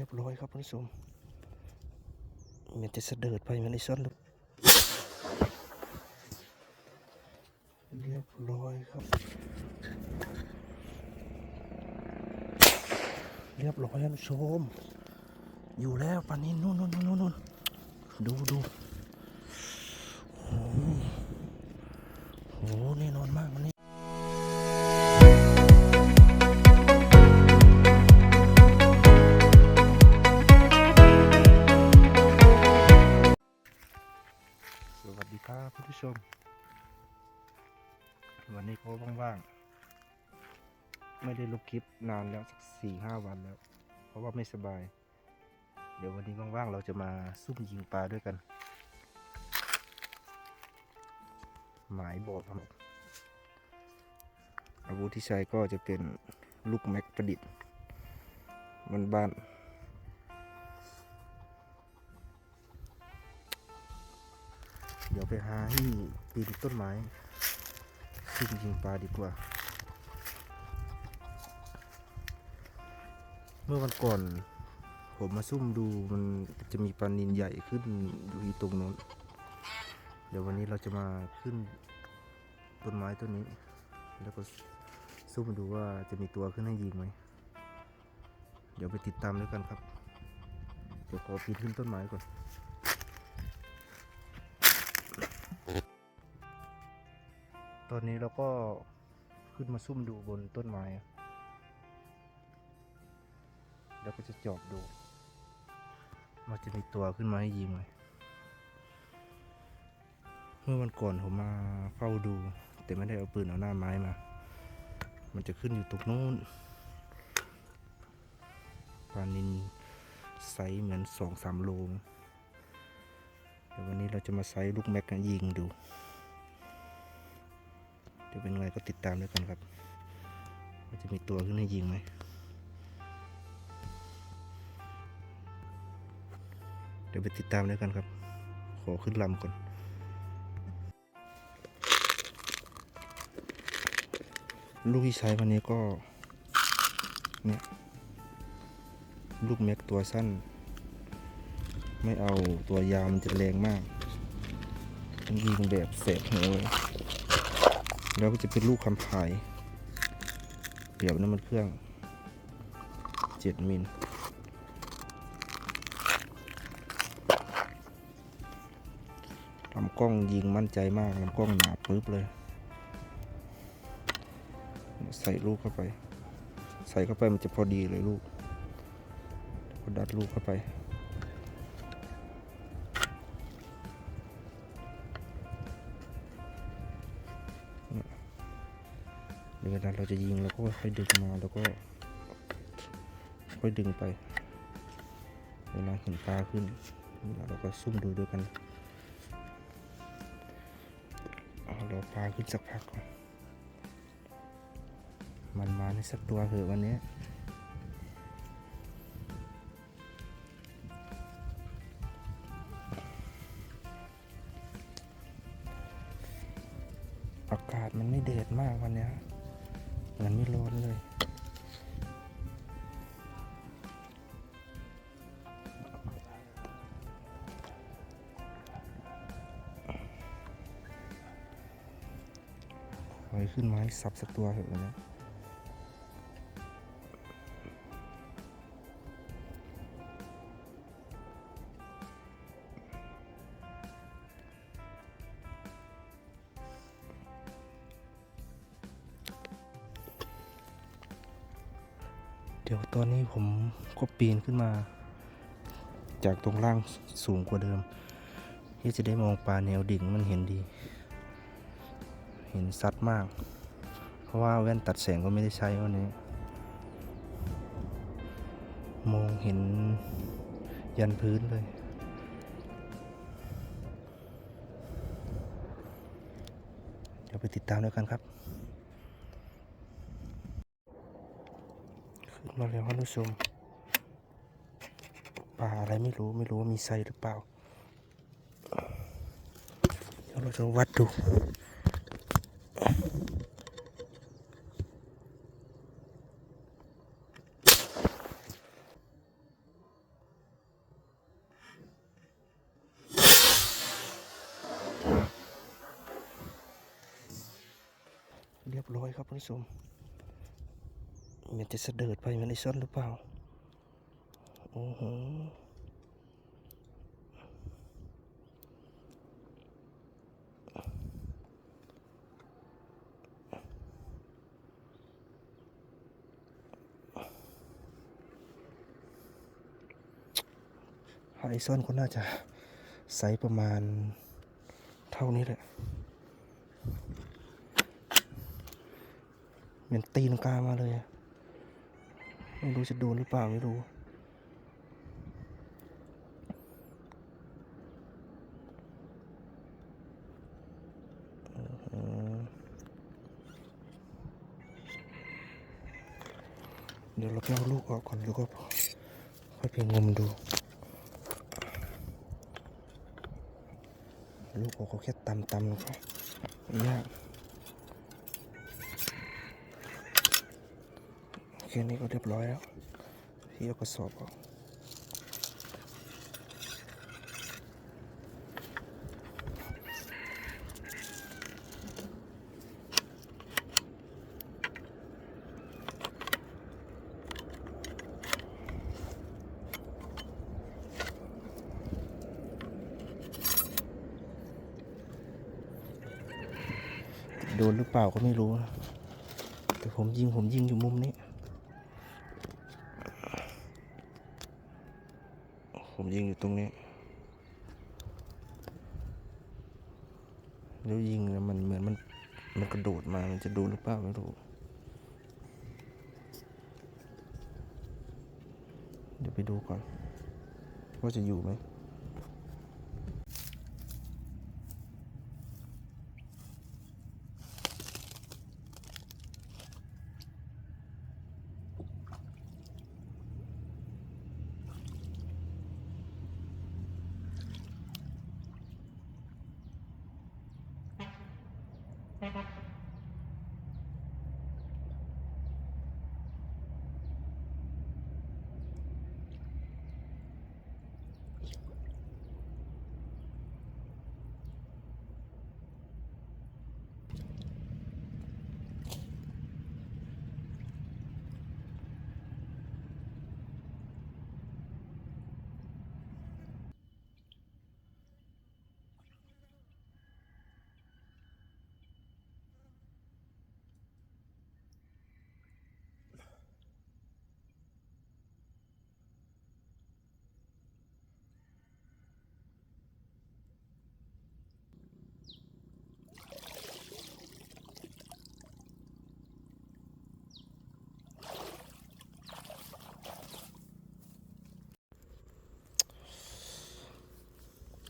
เรียบร้อยครับคุณผู้ชมมันจะเสดิร์ดไปมันไอซ่อนลูกเรียบร้อยครับ เรียบร้อยท่านผู้ชมอยู่แล้วปานนี้นู่นนู่นนู่นนู่นดูดู ครับคุณผู้ชม วันนี้ก็ว่างๆ ไม่ได้ลบคลิปนานแล้วสักสี่ห้าวันแล้ว เพราะว่าไม่สบาย เดี๋ยววันนี้ว่างๆ เราจะมาซุ่มยิงปลาด้วยกัน หมายบอกครับอาวุธที่ใช้ก็จะเป็นลูกแม็กประดิษฐ์มันบ้านๆ ดี๋ยวไปหาที่ปีนต้นไม้ซุ่มยิงปลาดีกว่า เมื่อวันก่อน ผมมาซุ่มดูมันจะมีปลานินใหญ่ขึ้นอยู่ที่ตรงโน้น เดี๋ยววันนี้เราจะมาขึ้นต้นไม้ต้นนี้ แล้วก็ซุ่มดูว่าจะมีตัวขึ้นให้ยิงไหม เดี๋ยวไปติดตามด้วยกันครับ เดี๋ยวขอปีนขึ้นต้นไม้ก่อน ตอนนี้เราก็ขึ้นมาซุ่มดูบนต้นไม้แล้วก็จะจอบดูว่าจะมีตัวขึ้นมาให้ยิงไหมเมื่อวันก่อนผมมาเฝ้าดู แต่ไม่ได้เอาปืนเอาหน้าไม้มา มันจะขึ้นอยู่ตรงนู้นปลานินไซส์เหมือนสองสามโลเดี๋ยววันนี้เราจะมาไซส์ลูกแม็กกันยิงดู เดี๋ยวเป็นไงก็ติดตามด้วยกันครับว่าจะมีตัวขึ้นให้ยิงไหมเดี๋ยวไปติดตามด้วยกันครับ ขอขึ้นลำก่อนลูกที่ใช้วันนี้ก็เนี่ยลูกแม็กตัวสั้น ไม่เอาตัวยาวมันจะแรงมากยิงแบบเสกหัวเลย แล้วก็จะเป็นลูกคำพายเปรียบน้ำมันเครื่อง 7 มิลลำกล้องยิงมั่นใจมากลำกล้องหนาปึ๊บเลย ใส่ลูกเข้าไป ใส่เข้าไปมันจะพอดีเลยลูกก็ดัดลูกเข้าไป จะยิงเราก็ค่อยดึงมาแล้วก็ค่อยดึงไป เวลาเห็นปลาขึ้นเราก็ซุ่มดูด้วยกันเอาเราปลาขึ้นสักพัก มันมาในสักตัวเถอะวันนี้อากาศมันไม่เดือดมากวันนี้ มันไม่ร้อนเลย ไว้ขึ้นไม้สับสักตัวเถอะนะ ดี๋ยวตอนนี้ผมก็ปีนขึ้นมา จากตรงล่างสูงกว่าเดิมเพื่อจะได้มองปลาแนวดิ่งมันเห็นดี เห็นซัดมาก เพราะว่าแว่นตัดแสงก็ไม่ได้ใช้วันนี้ มองเห็นยันพื้นเลย เดี๋ยวไปติดตามด้วยกันครับ มาเร็วท่านผู้ชมป่าอะไรไม่รู้ไม่รู้ว่ามีไซหรือเปล่าเดี๋ยวเราจะวัดดูเรียบร้อยครับทุาผู้ชม มันจะเสดิร์ดไปมันไอซ่อนหรือเปล่า โอ้โหไอซอนก็น่าจะไซส์ประมาณเท่านี้แหละเหมือนตีนกามาเลยอะ ไม่รู้จะโดนหรือเปล่าไม่รู้ เดี๋ยวเราไปเอาลูกออกก่อนแล้วก็ค่อยไปงมดู ลูกออกก็แค่ตำตำๆนะครับไม่ยาก แค่นี้ก็เรียบร้อยแล้วพี่เอากระสอบออกโดนหรือเปล่าก็ไม่รู้ แต่ผมยิงผมยิงอยู่มุมนี้ ผม ยิงอยู่ตรงนี้แล้วยิงแล้วมันเหมือนมันมันกระโดดมา มันจะโดนหรือเปล่าไม่รู้เดี๋ยวไปดูก่อน ว่าจะอยู่ไหม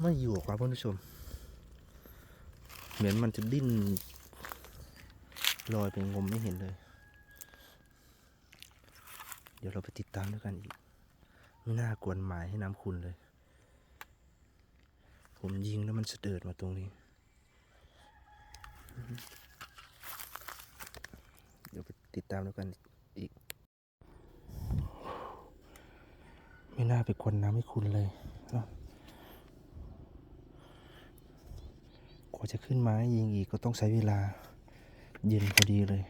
ไม่อยู่ครับท่านผู้ชม เหมือนมันจะดิ้นลอยไปงมไม่เห็นเลย เดี๋ยวเราไปติดตามด้วยกันอีก ไม่น่ากวนหมายให้น้ำคุณเลย ผมยิงแล้วมันเสดิร์ดมาตรงนี้ เดี๋ยวไปติดตามด้วยกันอีก ไม่น่าไปกวนน้ำให้คุณเลยเนาะ ว่าจะขึ้นมาให้ยิงอีกก็ต้องใช้เวลาเย็นพอดีเลย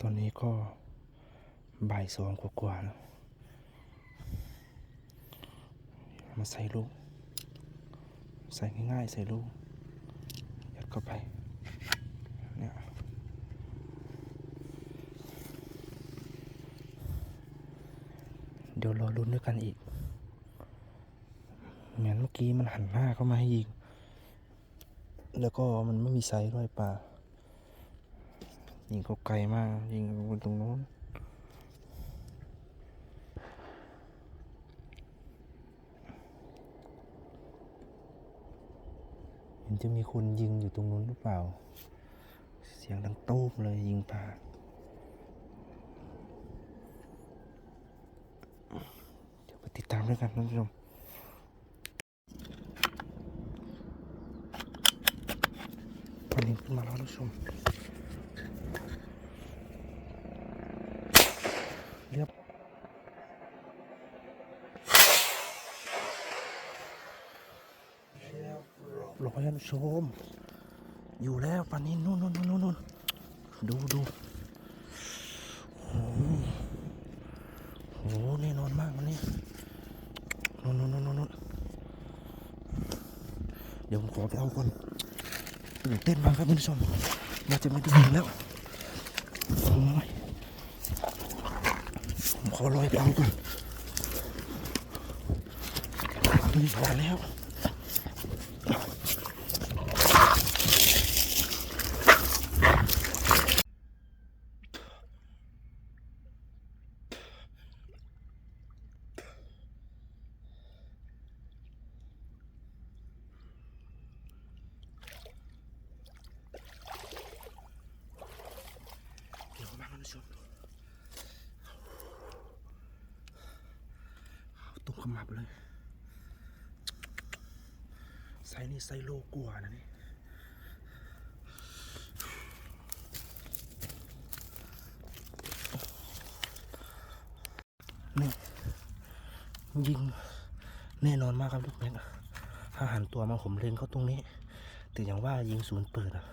ตอนนี้ก็บ่ายสองกว่าๆแล้ว มาใส่ลูก ใส่ง่ายๆ ใส่ลูก ยัดเข้าไป เนี่ยเดี๋ยวรอลุ้นด้วยกันอีก เหมือนเมื่อกี้มันหันหน้าเข้ามาให้ยิง แล้วก็มันไม่มีไซส์ด้วยป่ายิงเขาไกลมาก ยิงไปตรงโน้นเห็นจะมีคนยิงอยู่ตรงนู้นหรือเปล่า เสียงดังตู้มเลยยิงป่าเดี๋ยวไปติดตามด้วยกันท่านผู้ชม วันนี้ขึ้นมาแล้วท่านผู้ชม เรียบร้อยท่านผู้ชม อยู่แล้วปลานินนู่นนู่นนู่นนู่นดูดูโอ้โหโหแน่นอนมากวันนี้นู่นนู่นนู่นนู่นเดี๋ยวผมขอไปเอาก่อน เต้นมากครับคุณผู้ชมเราจะไม่ได้ยินแล้วผมขอลอยไปเอาก่อนนี่พอแล้ว เดี๋ยวมาท่านผู้ชมเอาตุ้มขมับเลย ไซส์ นี่ไซโลกว่านะนี่นี่ยิงแน่นอนมากครับลูกแม็กถ้าหันตัวมาผมเล็งเขาตรงนี้ แต่อย่างว่ายิงศูนย์เปิดอะ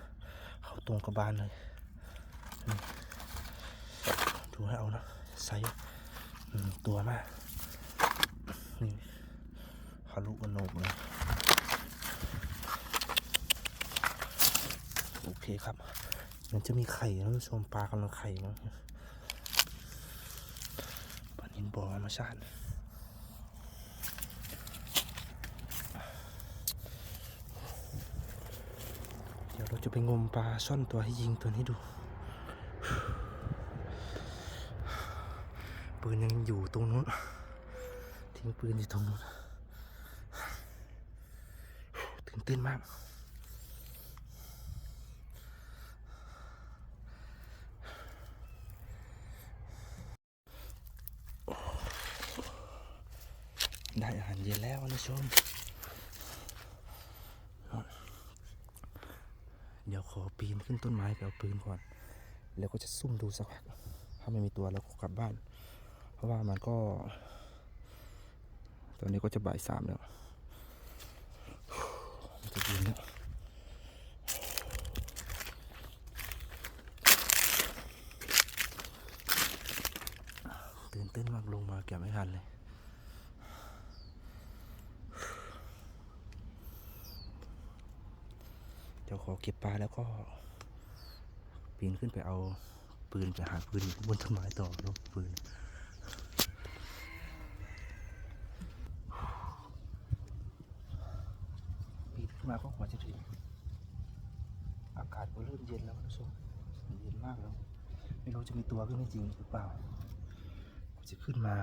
เขาตรงกระบาลเลย ดูให้เอานะไซตัวมาก นี่ฮารุกระโหนกเลย โอเคครับมันจะมีไข่นะท่านผู้ชมปลากำลังไข่มั้งปลานินบอธรรมชาติเดี๋ยวเราจะไปงมปลาช่อนตัวให้ยิงตัวนี้ดู ปืนยังอยู่ตรงนู้น ทิ้งปืนอยู่ตรงนู้นตื่นเต้นมาก ได้อาหารเย็นแล้วนะ ชม เดี๋ยวขอปีนขึ้นต้นไม้ไปเอาปืนก่อน แล้วก็จะซุ่มดูสักพัก ถ้าไม่มีตัวเราก็กลับบ้าน เพราะว่ามันก็ ตอนนี้ก็จะบ่ายสามแล้วมันจะเย็นแล้วตื่นเต้นมากลงมาเก็บไม่ทันเลย เดี๋ยวขอเก็บปลาแล้วก็ปีนขึ้นไปเอาปืนไปหาปืนบนต้นไม้ต่อลบปืนปีนขึ้นมาก็กว่าจะถึงอากาศก็เริ่มเย็นแล้วท่านผู้ชมเย็นมากแล้ว ไม่รู้จะมีตัวขึ้นไม่จริงหรือเปล่าก็จะขึ้นมา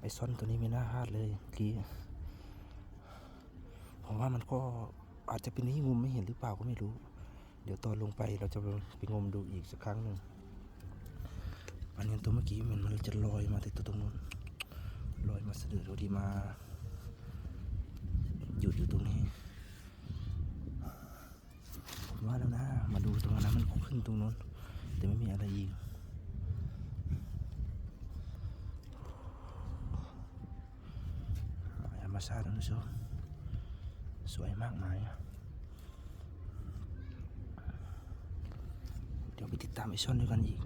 ไอซ่อนตัวนี้ไม่น่าพลาดเลยเมื่อกี้ผมว่ามันก็อาจจะเป็นที่งมไม่เห็นหรือเปล่าก็ไม่รู้ เดี๋ยวตอนลงไปเราจะไปงมดูอีกสักครั้งหนึ่งอันนี้ตัวเมื่อกี้มันมันจะลอยมาติดตัวตรงนู้นลอยมาสะดุดพอดีมา หยุดอยู่ตรงนี้ผมว่าแล้วนะ มาดูตรงนั้นมันขึ้นตรงนู้นแต่ไม่มีอะไรยิง ธ รมชาติท่านผู้ชมสวยมากมายเดี๋ยวไปติดตามไอช่อนด้วยกันอีก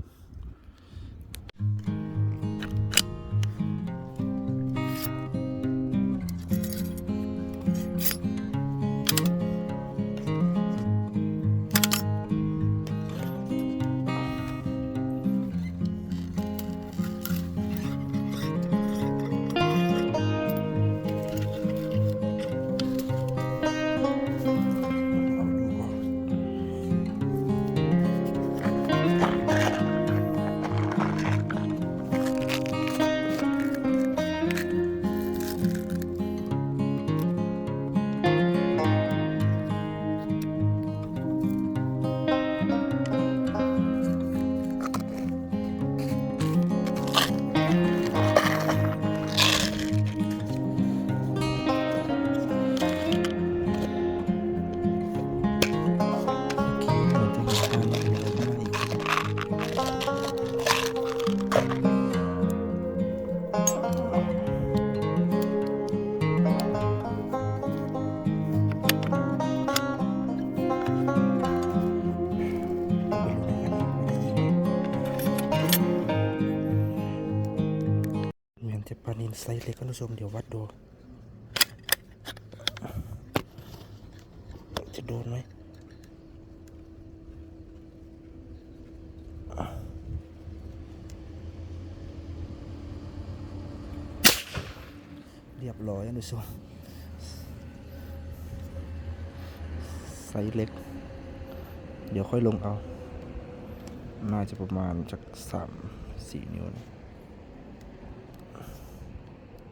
ไซส์เล็กคุณผู้ชมเดี๋ยววัดดู จะโดนไหมเรียบร้อยคุณผู้ชมไซส์เล็ก เดี๋ยวค่อยลงเอา น่าจะประมาณจากสามสี่นิ้วนะ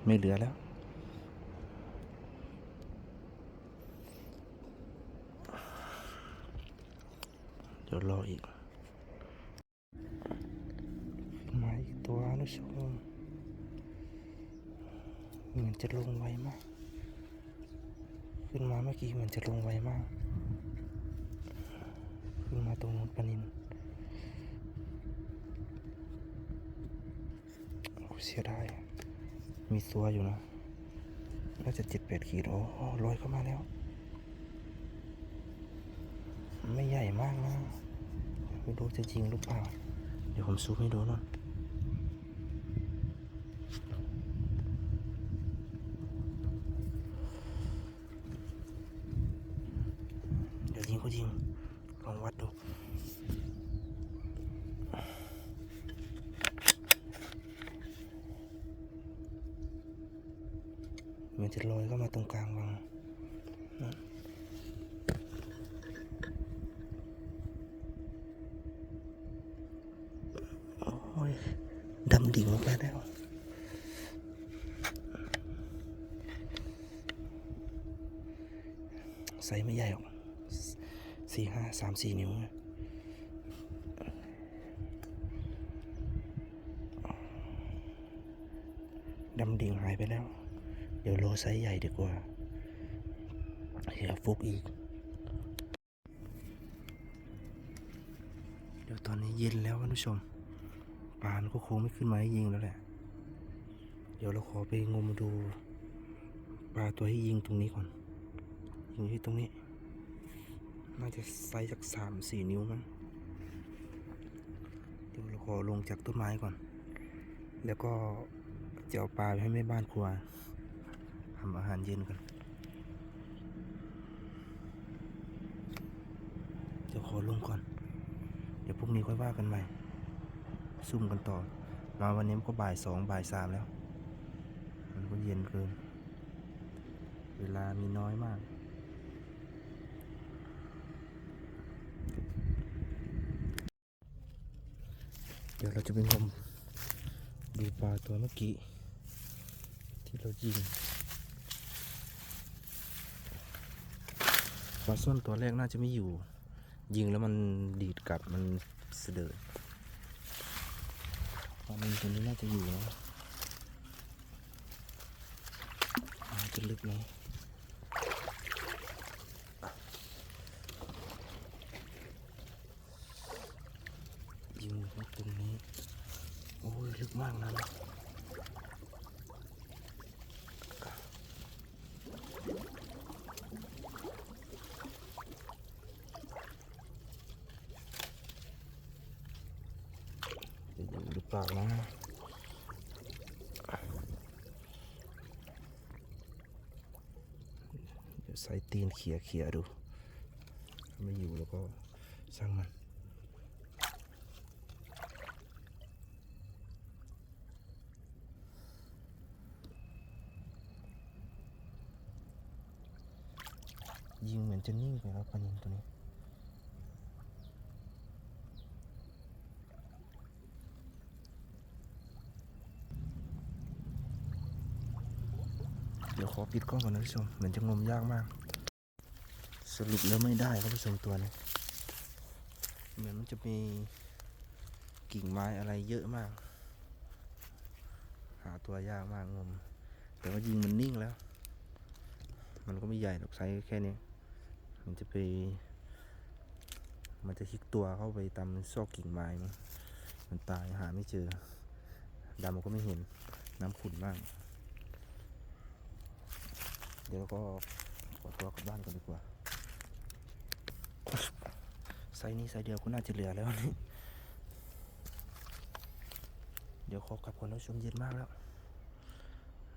ไม่เหลือแล้ว เดี๋ยวรออีกขึ้นมาอีกตัวนะชมเหมือนจะลงไวมาก ขึ้นมาเมื่อกี้เหมือนจะลงไวมาก ขึ้นมาตรงนู้นปนินโอ้เสียดาย มีตัวอยู่นะน่าจะเจ็ดแปดขีดโอ้ลอยเข้ามาแล้ว ไม่ใหญ่มากนะ ไม่รู้จะจริงหรือเปล่า เดี๋ยวผมซูมให้ดูหน่อยเดี๋ยวยิงก็ยิง ลองวัดดู มันจะลอยเข้ามาตรงกลางวังนะโอ้ย ดำดิ่งลงไปแล้ว ใส่ไม่ใหญ่หรอก สี่ห้าสามสี่นิ้วดำดิ่งหายไปแล้ว เดี๋ยวโลไซส์ใหญ่ดีกว่าเดี๋ยวฟุกอีก เดี๋ยวตอนนี้เย็นแล้วคุณผู้ชมปลานก็คงไม่ขึ้นมาให้ยิงแล้วแหละ เดี๋ยวเราขอไปงมดูปลาตัวที่ยิงตรงนี้ก่อน ยิงที่ตรงนี้ น่าจะไซส์จากสามสี่นิ้วมั้งเดี๋ยวเราขอลงจากต้นไม้ก่อน แล้วก็จะเอาปลาไปให้แม่บ้านครัวทำอาหารเย็นกันเดี๋ยวขอลงก่อน เดี๋ยวพรุ่งนี้ค่อยว่ากันใหม่ ซุ่มกันต่อ มาวันนี้มันก็บ่ายสองบ่ายสามแล้ว มันก็เย็นเกิน เวลามีน้อยมาก เดี๋ยวเราจะไปงมดูปลาตัวเมื่อกี้ ที่เรายิงปลาส้นตัวแรกน่าจะไม่อยู่ ยิงแล้วมันดีดกลับมันเสดดปลาหนึ่งตัวนี้น่าจะอยู่นะจะลึกไหมยิงไว้ตรงนี้ โอ้ยลึก มากนะจะอยู่หรือเปล่านะเดี๋ยวใส่ตีนเขี่ยเขี่ยดูถ้าไม่อยู่แล้วก็ช่างมัน ยิงเห มือนจะนิ่งไปแล้วปลานินตัวนี้ เดี๋ยวขอปิดกล้องก่อนนะผู้ชม เหมือนจะงมยากมาก สรุปแล้วไม่ได้ครับผู้ชมตัวนี้เหมือนมันจะมีกิ่งไม้อะไรเยอะมาก หาตัวยากมากงม แต่ว่ายิงมันนิ่งแล้ว มันก็ไม่ใหญ่หรอกไซส์แค่นี้ มันจะไป มันจะคลิกตัวเข้าไปตามซอกกิ่งไม้มั้งมันตายหาไม่เจอดำก็ไม่เห็นน้ำขุ่นมาก เดี๋ยวก็ขอตัวกลับบ้านกันดีกว่าไซนี้ไซเดียวก็น่าจะเหลือแล้วนี่เดี๋ยวขอกลับก่อนแล้วชมเย็นมากแล้ว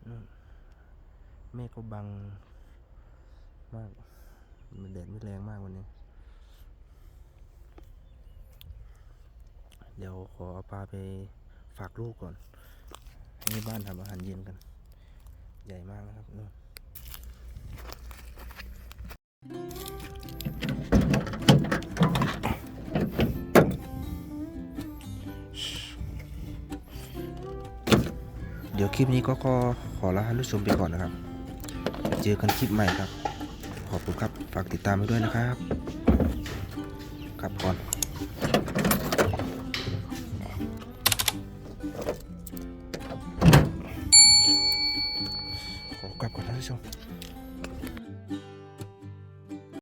นู่นเมฆก็บังมาก มันแดดไม่แรงมากวันนี้ เดี๋ยวขอเอาปลาไปฝากลูกก่อน ให้บ้านทำอาหารเย็นกัน ใหญ่มากนะครับนู่นเดี๋ยวคลิปนี้ก็ขอขอลาท่านผู้ชมไปก่อนนะครับ เจอกันคลิปใหม่ครับ ขอบคุณครับ ฝากติดตามไปด้วยนะครับกลับก่อน